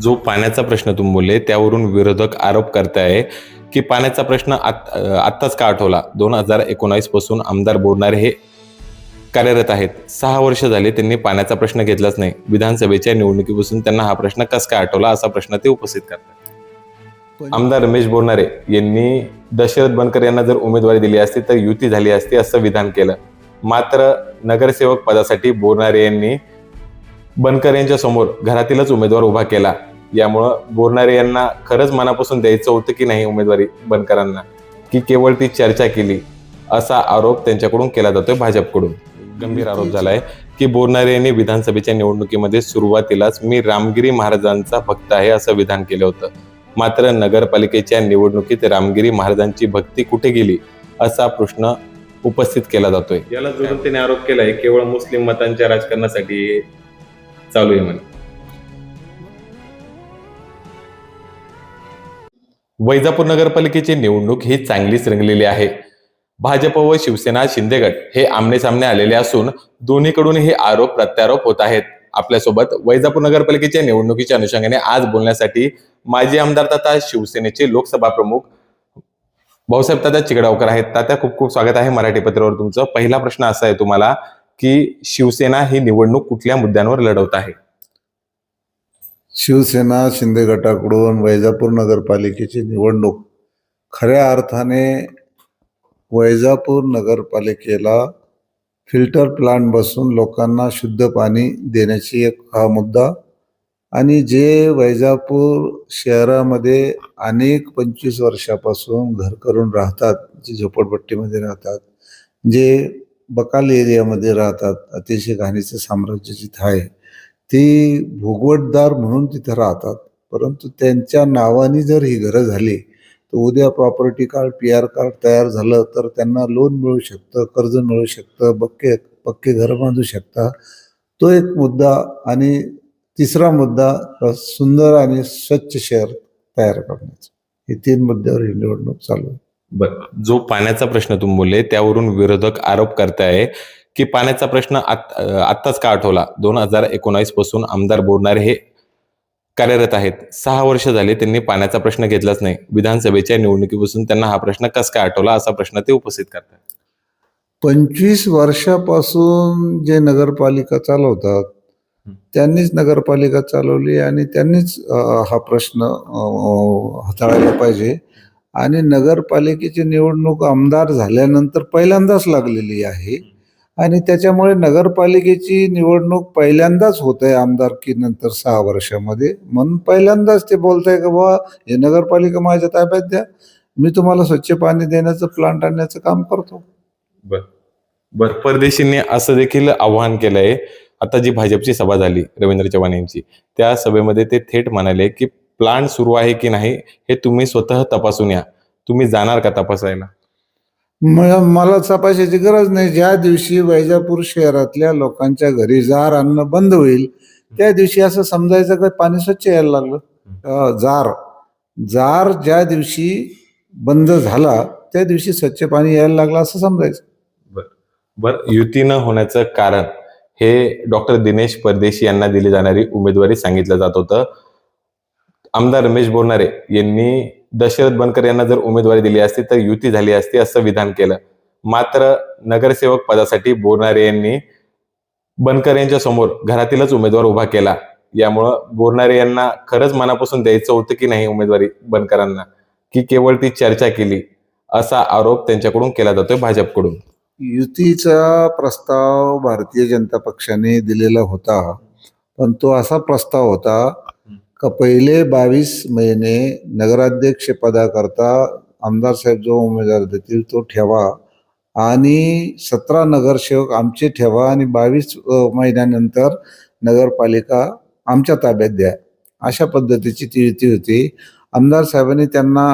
जो पाण्याचा प्रश्न तुम्ही बोलले त्यावरून विरोधक आरोप करताय की पाण्याचा प्रश्न आत्ताच का आठवला? दोन हजार एकोणावीसपासून आमदार बोलणारे हे कार्यरत आहेत. सहा वर्ष झाले त्यांनी पाण्याचा प्रश्न घेतलाच नाही. विधानसभेच्या निवडणुकीपासून त्यांना हा प्रश्न कस काय आठवला असा प्रश्न ते उपस्थित करतात. आमदार रमेश बोरनारे यांनी दशरथ बनकर यांना जर उमेदवारी दिली असती तर युती झाली असती असं विधान केलं. मात्र नगरसेवक पदासाठी बोरनारे यांनी बनकर यांच्या समोर घरातीलच उमेदवार उभा केला. यामुळं बोरनारे यांना खरंच मनापासून द्यायचं होतं की नाही उमेदवारी बनकरांना? की केवळ ती चर्चा केली? असा आरोप त्यांच्याकडून केला जातोय भाजपकडून. गंभीर आरोप झालाय की बोरनारे यांनी विधानसभेच्या निवडणुकीमध्ये सुरुवातीलाच मी रामगिरी महाराजांचा भक्त आहे असं विधान केलं होतं. मात्र नगरपालिकेच्या निवडणुकीत रामगिरी महाराजांची भक्ती कुठे गेली असा प्रश्न उपस्थित केला जातोय. याला जोडून त्याने आरोप केलाय केवळ मुस्लिम मतांच्या राजकारणासाठी चालू आहे म्हणे. वैजापूर नगरपालिकेची निवडणूक ही चांगलीच रंगलेली आहे. भाजप व शिवसेना शिंदेगट हे आमने सामने आलेले असून दोन्हीकडून हे आरोप प्रत्यारोप होत आहेत. आपल्यासोबत वैजापूर नगरपालिकेच्या निवडणुकीच्या अनुषंगाने आज बोलण्यासाठी माजी आमदार तथा शिवसेनेचे लोकसभा प्रमुख भाऊसाहेब तात्या चिगडावकर आहेत. तात्या खूप खूप स्वागत आहे मराठी पत्रावर तुमचं. पहिला प्रश्न असा आहे तुम्हाला की शिवसेना ही निवडणूक कुठल्या मुद्द्यांवर लढवत आहे? शिवसेना शिंदे गटाकडून वैजापूर नगरपालिकेची निवडणूक खऱ्या अर्थाने वैजापूर नगरपालिकेला फिल्टर प्लांट बसून लोकांना शुद्ध पाणी देण्याची एक हा मुद्दा आणि जे वैजापूर शहरामध्ये अनेक पंचवीस वर्षापासून घर करून राहतात जे झोपडपट्टीमध्ये राहतात जे बकाल एरियामध्ये राहतात. अतिशय घाणीचं साम्राज्य जिथं आहे ती भोगवटदार म्हणून तिथं राहतात. परंतु त्यांच्या नावाने जर ही घरं झाली तर उद्या property card P R card तयार झालं तर त्यांना लोन मिळू शकतं कर्ज मिळू शकतं बक्के पक्के घरं बांधू शकता. तो एक मुद्दा आणि तिसरा मुद्दा सुंदर आणि स्वच्छ शहर तयार करण्याचा. हे तीन मुद्द्यावर ही निवडणूक चालू आहे. बर जो पाण्याचा प्रश्न तुम्ही बोलले त्यावरून विरोधक आरोप करताय की पाण्याचा प्रश्न आत्ताच का आठवला? दोन हजार एकोणावीसपासून आमदार बोलणारे हे कार्यरत आहेत. सहा वर्ष झाले त्यांनी पाण्याचा प्रश्न घेतलाच नाही. विधानसभेच्या निवडणुकीपासून त्यांना हा प्रश्न कस काय आठवला असा प्रश्न ते उपस्थित करतात. पंचवीस वर्षापासून जे नगरपालिका चालवतात. त्यांनीच नगरपालिका चालवली आणि त्यांनीच हा प्रश्न हाताळायला पाहिजे. आणि नगरपालिकेची निवडणूक आमदार झाल्यानंतर पहिल्यांदाच लागलेली आहे. आणि त्याच्यामुळे नगरपालिकेची निवडणूक पहिल्यांदाच होत आहे आमदारकीनंतर सहा वर्षामध्ये. म्हणून पहिल्यांदाच ते बोलत आहे का बाबा हे नगरपालिका माझ्या ताब्यात द्या. मी तुम्हाला स्वच्छ पाणी देण्याचं प्लांट आणण्याचं काम करतो. बर. बर परदेशींनी असं देखील आव्हान आहे आता जी भाजपची सभा झाली रवींद्र चव्हाण यांची त्या सभेमध्ये ते थेट म्हणाले की प्लांट सुरू आहे की नाही हे तुम्ही स्वतः तपासून या. तुम्ही जाणार का तपासायला? मला तपासायची गरज नाही. ज्या दिवशी वैजापूर शहरातल्या लोकांच्या घरी जार आणणं बंद होईल त्या दिवशी असं समजायचं का पाणी स्वच्छ यायला लागलं? जार. जार ज्या दिवशी बंद झाला त्या दिवशी स्वच्छ पाणी यायला लागलं असं समजायचं. बर. युती न होण्याचं कारण हे डॉक्टर दिनेश परदेशी यांना दिली जाणारी उमेदवारी सांगितलं जात होतं. आमदार रमेश बोरणारे यांनी दशरथ बनकर यांना जर उमेदवारी दिली असती तर युती झाली असती असं विधान केलं. मात्र नगरसेवक पदासाठी बोरणारे यांनी बनकर यांच्या समोर घरातीलच उमेदवार उभा केला. यामुळं बोरणारे यांना खरंच मनापासून द्यायचं होतं की नाही उमेदवारी बनकरांना? की केवळ ती चर्चा केली? असा आरोप त्यांच्याकडून केला जातोय भाजपकडून. युतीचा प्रस्ताव भारतीय जनता पक्षाने दिलेला होता पण तो असा प्रस्ताव होता का पहिले बावीस महिने नगराध्यक्षपदाकरता आमदार साहेब जो उमेदवार देतील तो ठेवा आणि सतरा नगरसेवक आमचे ठेवा आणि बावीस महिन्यानंतर नगरपालिका आमच्या ताब्यात द्या. अशा पद्धतीची ती युती होती. आमदार साहेबांनी त्यांना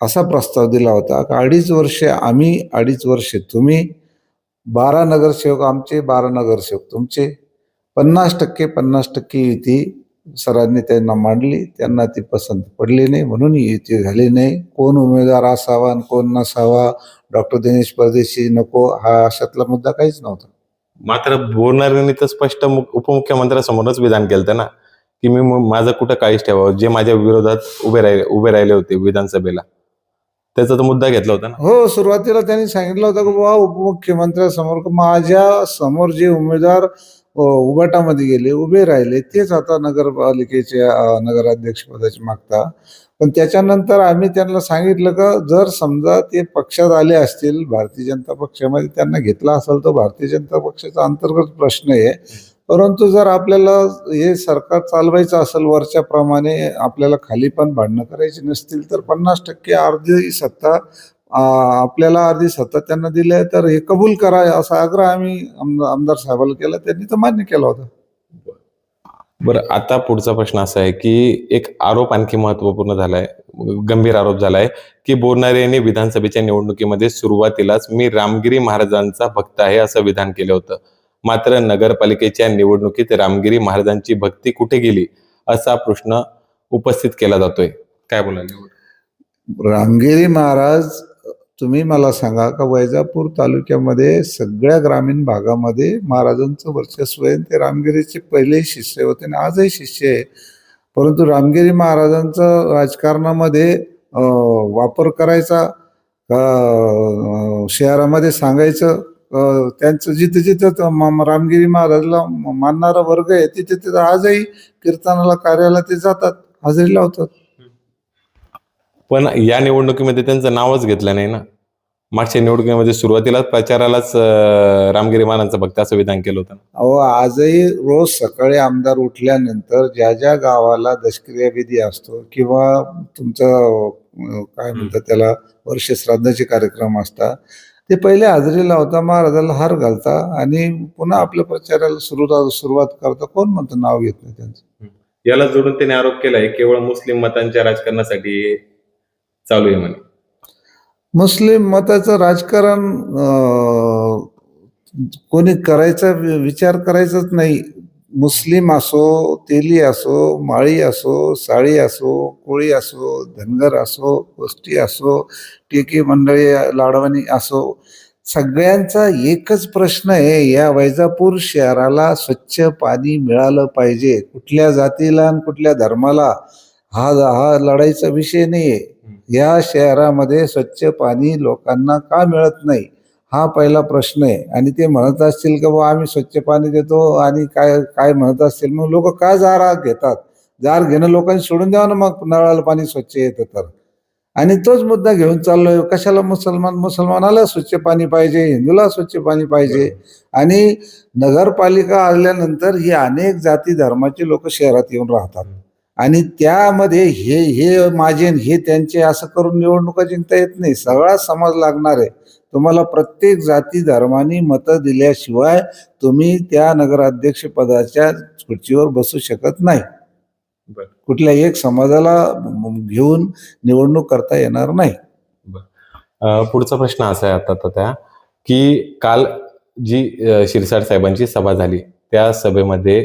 असा प्रस्ताव दिला होता का अडीच वर्षे आम्ही अडीच वर्षे तुम्ही बारा नगरसेवक आमचे बारा नगरसेवक तुमचे. पन्नास टक्के पन्नास टक्के युती सरांनी त्यांना मांडली त्यांना ती पसंत पडली नाही म्हणून युती झाली नाही. कोण उमेदवार असावा आणि कोण नसावा डॉक्टर दिनेश परदेशी नको हा अशातला मुद्दा काहीच नव्हता. मात्र बोरणाऱ्यांनी तर स्पष्ट उपमुख्यमंत्र्यासमोरच विधान केलं ना की मी माझं कुठं काळीच ठेवावं जे माझ्या विरोधात उभे राहिले उभे राहिले होते विधानसभेला. त्याचा तो मुद्दा घेतला होता ना? हो सुरुवातीला त्यांनी सांगितलं होतं की बाबा उपमुख्यमंत्र्यासमोर माझ्यासमोर जे उमेदवार उभाटामध्ये गेले उभे राहिले तेच आता नगरपालिकेचे अ, नगराध्यक्ष मागता. पण त्याच्यानंतर आम्ही त्यांना सांगितलं का जर समजा ते पक्षात आले असतील भारतीय जनता पक्षामध्ये त्यांना घेतला असेल तर भारतीय जनता पक्षाचा अंतर्गत प्रश्न आहे. परंतु जर आपल्याला हे सरकार चालवायचं असेल वरच्या प्रमाणे आपल्याला खाली पण भांडणं करायची नसतील तर पन्नास टक्के अर्धी सत्ता आपल्याला अर्धी सत्ता त्यांना दिली तर हे कबूल करा असा आग्रह आम्ही आम- आमदार साहेबाला केला. त्यांनी तर मान्य केला होता. बरं आता पुढचा प्रश्न असा आहे की एक आरोप आणखी महत्त्वपूर्ण झालाय गंभीर आरोप झालाय की बोरनारे यांनी विधानसभेच्या निवडणुकीमध्ये सुरुवातीलाच मी रामगिरी महाराजांचा भक्त आहे असं विधान केलं होतं. मात्र नगरपालिकेच्या निवडणुकीत रामगिरी महाराजांची भक्ती कुठे गेली असा प्रश्न उपस्थित केला जातोय. काय बोलायला रामगिरी महाराज तुम्ही मला सांगा का वैजापूर तालुक्यामध्ये सगळ्या ग्रामीण भागामध्ये महाराजांचं वर्चस्व आहे ते रामगिरीचे पहिले शिष्य होते आणि आजही शिष्य आहे. परंतु रामगिरी महाराजांचं राजकारणामध्ये वापर करायचा शहरामध्ये सांगायचं त्यांचं जिथं जिथं रामगिरी महाराजला मानणारा वर्ग आहे तिथे तिथं आजही कीर्तनाला कार्याला ते जातात हजेरी लावतात. पण या निवडणुकीमध्ये त्यांचं नावच घेतलं नाही ना. मागच्या निवडणुकीमध्ये सुरुवातीलाच प्रचारालाच रामगिरी महाराजांचं भक्त असं विधान केलं होतं अहो आजही रोज सकाळी आमदार उठल्यानंतर ज्या ज्या गावाला दशक्रिया विधी असतो किंवा तुमचं काय म्हणतात त्याला वर्ष श्राद्धाचे कार्यक्रम असतात ते पहिले हजेरी लावता महाराजाला हार घालता आणि पुन्हा आपल्या प्रचाराला सुरू सुरुवात करता. कोण म्हणतं नाव घेत नाही त्यांचं? याला जोडून त्याने आरोप केलाय केवळ मुस्लिम मतांच्या राजकारणासाठी चालू आहे म्हणे. मुस्लिम मताचं राजकारण कोणी करायचा विचार करायचाच नाही. मुस्लिम असो तेली असो माळी असो साळी असो कोळी असो धनगर असो गोष्टी असो टेकी मंडळी लाडवणी असो सगळ्यांचा एकच प्रश्न आहे या वैजापूर शहराला स्वच्छ पाणी मिळालं पाहिजे. कुठल्या जातीला आणि कुठल्या धर्माला हा हा लढाईचा विषय नाही आहे या शहरामध्ये स्वच्छ पाणी लोकांना का मिळत नाही? हा पहिला प्रश्न आहे. आणि ते म्हणत असतील की बाबा आम्ही स्वच्छ पाणी देतो आणि काय काय म्हणत असतील मग लोक का जार घेतात? जार घेणं लोकांनी सोडून द्यावं ना मग? नळाला पाणी स्वच्छ येतं तर. आणि तोच मुद्दा घेऊन चाललोय. कशाला मुसलमान मुसलमानाला स्वच्छ पाणी पाहिजे? हिंदूला स्वच्छ पाणी पाहिजे? आणि नगरपालिका आल्यानंतर ही अनेक जाती धर्माचे लोक शहरात येऊन राहतात. आणि त्यामध्ये हे हे माझे हे त्यांचे असं करून निवडणुका जिंकता येत नाही. सगळा समाज लागणार आहे. तुम्हाला प्रत्येक जाती धर्मानी मतं दिल्याशिवाय तुम्ही त्या नगराध्यक्ष पदाच्या खुर्चीवर बसू शकत नाही. बरं. कुठल्या एक समाजाला घेऊन निवडणूक करता येणार नाही. पुढचा प्रश्न असा आहे आता त्या की काल जी अं, शिरसाट साहेबांची सभा झाली त्या सभेमध्ये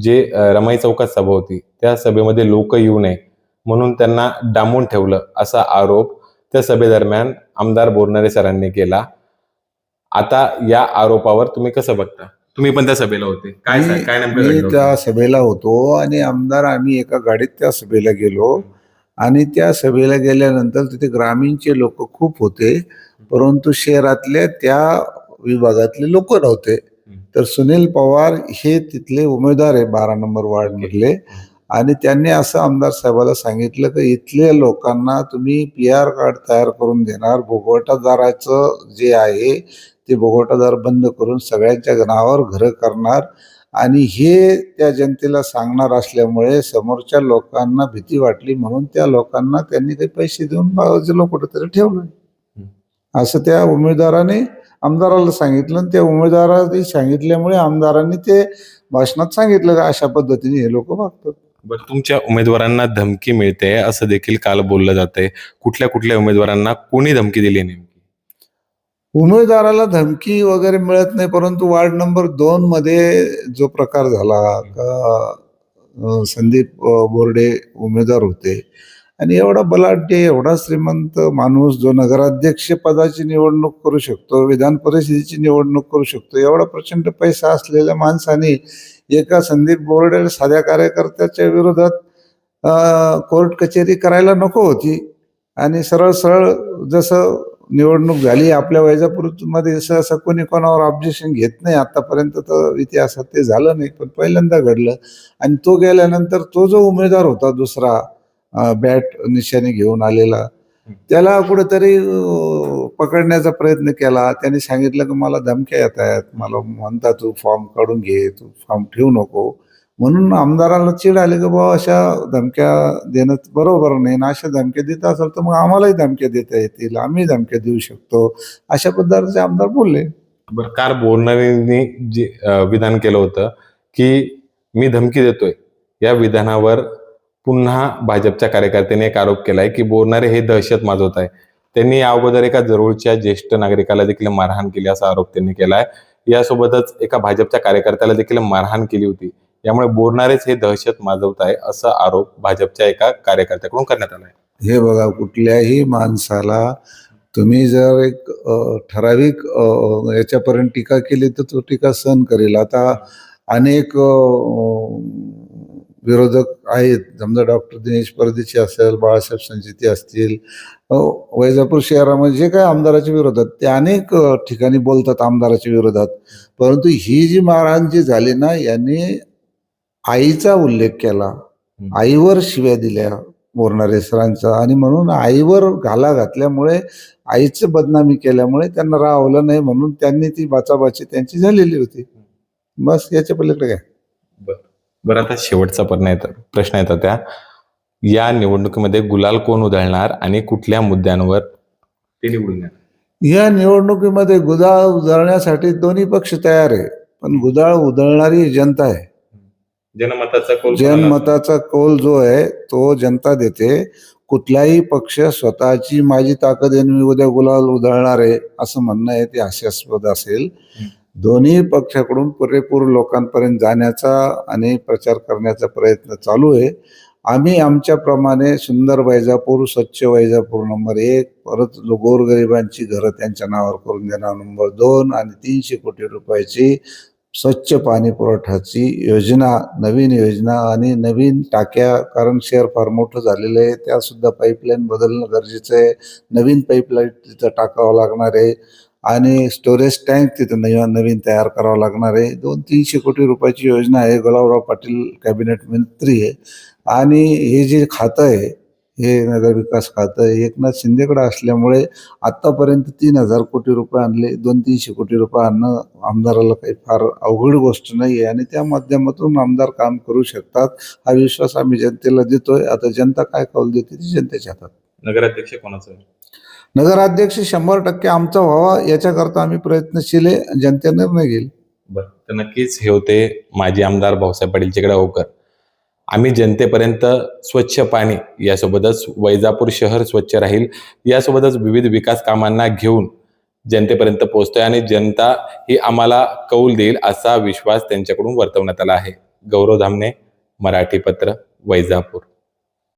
जे रमाई चौकात सभा होती त्या सभेमध्ये लोक येऊ नये म्हणून त्यांना डांबून ठेवलं असा आरोप त्या सभेदरम्यान आमदार बोरनारे सरांनी केला. आता या आरोपावर तुम्ही कसं बघता? तुम्ही पण त्या सभेला होते. काय काय मी? त्या सभेला होतो आणि आमदार आम्ही एका गाडीत त्या सभेला गेलो. आणि त्या सभेला गेल्यानंतर तिथे ग्रामीणचे लोक खूप होते परंतु शहरातल्या त्या विभागातले लोक नव्हते. तर सुनील पवार हे तिथले उमेदवार आहे बारा नंबर वार्ड मधले आणि त्यांनी असं आमदार साहेबाला सांगितलं की इथल्या लोकांना तुम्ही पी आर कार्ड तयार करून देणार. भोगवटादाराचं जे आहे ते भोगवटादार बंद करून सगळ्यांच्या नावावर घरं करणार. आणि हे त्या जनतेला सांगणार असल्यामुळे समोरच्या लोकांना भीती वाटली म्हणून त्या लोकांना त्यांनी काही पैसे देऊन बाजूला कुठेतरी ठेवलं. असं त्या उमेदवाराने आमदाराला सांगितलं आणि त्या उमेदवाराने सांगितल्यामुळे आमदारांनी ते भाषणात सांगितलं का अशा पद्धतीने हे लोक वागतात. बरं तुमच्या उमेदवारांना धमकी मिळते असं देखील काल बोललं जातंय. कुठल्या कुठल्या उमेदवारांना कोणी धमकी दिली नेमकी? उमेदवाराला धमकी वगैरे मिळत नाही परंतु वार्ड नंबर दोन मध्ये जो प्रकार झाला का अं, संदीप अं, बोर्डे उमेदवार होते. आणि एवढा बलाढ्य एवढा श्रीमंत माणूस जो नगराध्यक्ष पदाची निवडणूक करू शकतो विधान परिषदेची निवडणूक करू शकतो एवढा प्रचंड पैसा असलेल्या माणसाने एका संदीप बोर्डे साध्या कार्यकर्त्याच्या विरोधात कोर्ट कचेरी करायला नको होती. आणि सरळ सरळ जसं निवडणूक झाली आपल्या वैजापूरमध्ये सहसा कोणी कोणावर ऑब्जेक्शन घेत नाही. आतापर्यंत तर इतिहासात ते झालं नाही पण पहिल्यांदा घडलं. आणि तो गेल्यानंतर तो जो उमेदवार होता दुसरा बॅट निशाने घेऊन आलेला. त्याला कुठेतरी पकडण्याचा प्रयत्न केला. त्याने सांगितलं की मला धमक्या येत आहेत. मला म्हणता तू फॉर्म काढून घे. तू फॉर्म ठेवू नको. म्हणून आमदाराला चिड आली की बाबा अशा धमक्या देणं बरोबर नाही. आणि अशा धमक्या देत असेल तर मग आम्हालाही धमक्या देता येतील. आम्ही धमक्या देऊ शकतो. अशा पद्धतीचे आमदार बोलले. बरं कार बोलणाऱ्यांनी जे विधान केलं होतं की मी धमकी देतोय. या विधानावर पुन्हा भाजपच्या कार्यकर्त्यांनी एक आरोप केलाय की बोरणारे हे दहशत माजवत आहे. त्यांनी या अगोदर एका जरूरच्या ज्येष्ठ नागरिकाला देखील मारहाण केली असा आरोप त्यांनी केलाय. यासोबतच एका भाजपच्या कार्यकर्त्याला देखील मारहाण केली होती. यामुळे बोरणारेच हे दहशत माजवत आहे असा आरोप भाजपच्या एका कार्यकर्त्याकडून करण्यात आला आहे हे बघा कुठल्याही माणसाला तुम्ही जर एक ठराविक याच्यापर्यंत टीका केली तर तो टीका सहन करेल. आता अनेक विरोधक आहेत. समजा डॉक्टर दिनेश परदेशी असेल बाळासाहेब संचिती असतील वैजापूर शहरामध्ये जे काय आमदाराच्या विरोधात ते अनेक ठिकाणी बोलतात आमदाराच्या विरोधात. परंतु ही जी मारहाण जी झाली ना यांनी आईचा उल्लेख केला. आईवर शिव्या दिल्या बोरणारे सरांचा आणि म्हणून आईवर घाला घातल्यामुळे आईचं बदनामी केल्यामुळे त्यांना राहवलं नाही म्हणून त्यांनी ती बाचाबाची त्यांची झालेली होती. बस याच्या पलीकडे काय बरं आता शेवटचा प्रश्न येतात प्रश्न येतात त्या. या निवडणुकीमध्ये गुलाल कोण उधळणार आणि कुठल्या मुद्द्यांवर ते निवडून येणार? या निवडणुकीमध्ये गुदाळ उधळण्यासाठी दोन्ही पक्ष तयार आहे पण गुदाळ उधळणारी जनता आहे. जनमताचा कौल जनमताचा कौल जो आहे तो जनता देते. कुठलाही पक्ष स्वतःची माझी ताकद आहे आणि मी उद्या गुलाल उधळणार आहे असं म्हणणं आहे ते हास्यास्पद असेल. दोन्ही पक्षाकडून पुरेपूर लोकांपर्यंत जाण्याचा आणि प्रचार करण्याचा प्रयत्न चालू आहे. आम्ही आमच्याप्रमाणे सुंदर वैजापूर स्वच्छ वैजापूर नंबर एक परत गोरगरिबांची घरं त्यांच्या नावावर करून देणार. नंबर दोन आणि तीनशे कोटी रुपयाची स्वच्छ पाणी पुरवठ्याची योजना नवीन योजना आणि नवीन टाक्या कारण शहर फार मोठं झालेलं आहे. त्यासुद्धा पाईपलाईन बदलणं गरजेचं आहे. नवीन पाईपलाईन तिथं टाकावं लागणार आहे. आणि स्टोरेज टँक तिथं नवीन नवीन तयार करावं लागणार आहे. दोन तीनशे कोटी रुपयाची योजना आहे. गुलाबराव पाटील कॅबिनेट मंत्री आहे. आणि हे जे खातं आहे हे नगरविकास खातं एकनाथ शिंदेकडे असल्यामुळे आत्तापर्यंत तीन हजार कोटी रुपये आणले. दोन तीनशे कोटी रुपये आणणं आमदाराला काही फार अवघड गोष्ट नाही आहे आणि त्या माध्यमातून आमदार काम करू शकतात. हा विश्वास आम्ही जनतेला देतोय. आता जनता काय कौल देते? ती जनतेच्या हातात. नगराध्यक्ष कोणाचं आहे? नगराध्यक्ष शंभर टक्के आमचा व्हावा याच्याकरता आम्ही प्रयत्नशील आहे जनते निर्णय घेईल. बरं तर नक्कीच हे होते माजी आमदार भाऊसाहेब पाटील चिकडावकर. आम्ही जनतेपर्यंत स्वच्छ पाणी यासोबतच वैजापूर शहर स्वच्छ राहील यासोबतच विविध विकास कामांना घेऊन जनतेपर्यंत पोहोचतोय आणि जनता ही आम्हाला कौल देईल असा विश्वास त्यांच्याकडून वर्तवण्यात आला आहे. गौरव धामणे मराठी पत्र वैजापूर.